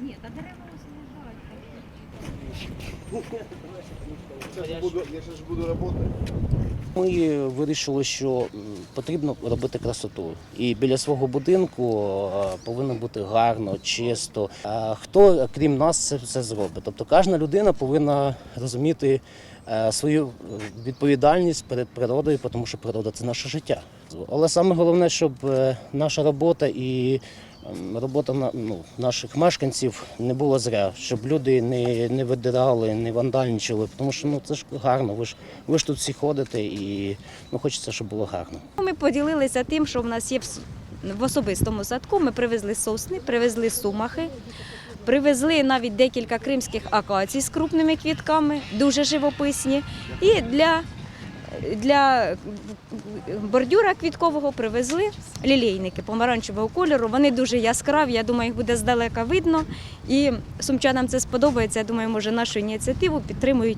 Ні, та дерева буду работать. Ми вирішили, що потрібно робити красоту. І біля свого будинку е, повинно бути гарно, чисто. А хто, крім нас, це все зробить? Тобто кожна людина повинна розуміти е, свою е, відповідальність перед природою, тому що природа це наше життя. Але саме головне, щоб наша робота і робота на- ну, наших мешканців не була зря, щоб люди не, не видирали, не вандальничали, тому що ну, це ж гарно. Ви ж, ви ж тут всі ходите і ну, хочеться, щоб було гарно. Ми поділилися тим, що в нас є в особистому садку. Ми привезли сосни, привезли сумахи, привезли навіть декілька кримських акацій з крупними квітками, дуже живописні. І для, для бордюра квіткового привезли лілейники помаранчевого кольору. Вони дуже яскраві, я думаю, їх буде здалека видно. І сумчанам це сподобається. Я думаю, може нашу ініціативу підтримують